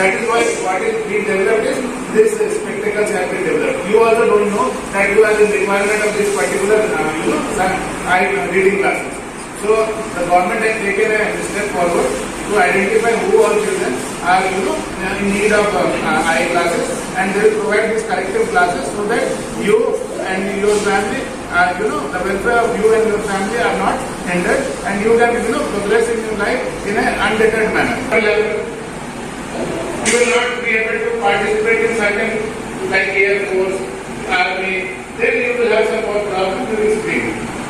That is why what is being developed is this uh, spectacles have been developed. You also don't know that you are the requirement of this particular, uh, you know, uh, reading glasses. So the government has taken a step forward to identify who all children are, you know, in need of uh, uh, eye glasses, and they will provide these corrective glasses so that you and your family, uh, you know, the welfare of you and your family are not hindered, and you can, you know, progress in your life in an undeterred manner you will not be able to participate in certain like air force, army, then you will have some more problem during.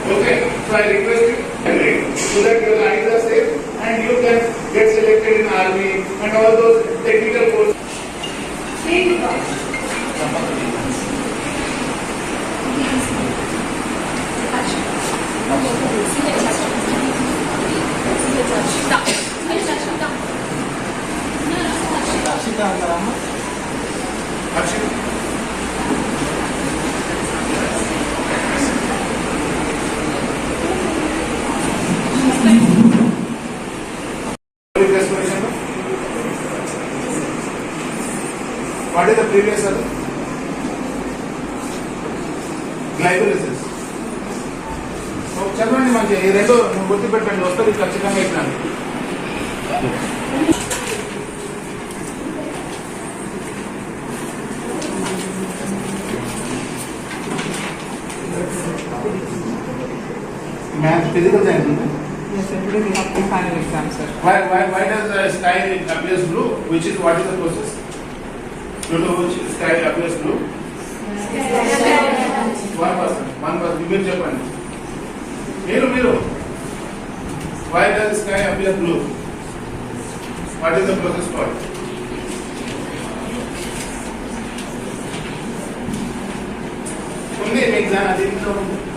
Okay? So I request you so that your lives are safe and you can get selected in army and all those technical forces. Thank you. Harshita అంటారమ్మా Harshita What is the previous other? Glycolysis చదవండి మంచి రెండు గుర్తుపెట్టండి వస్తుంది ఖచ్చితంగా ఇట్లాంటి Math, physical science, no? Yes, sir. Today we have the final exam, sir. Why, why, why does the sky appears blue? Which is what is the process? You know which sky appears blue? One person, one person. You will Japan. Miro, Miro. Why does sky appear blue? What is the process called? Only an exam, I didn't know.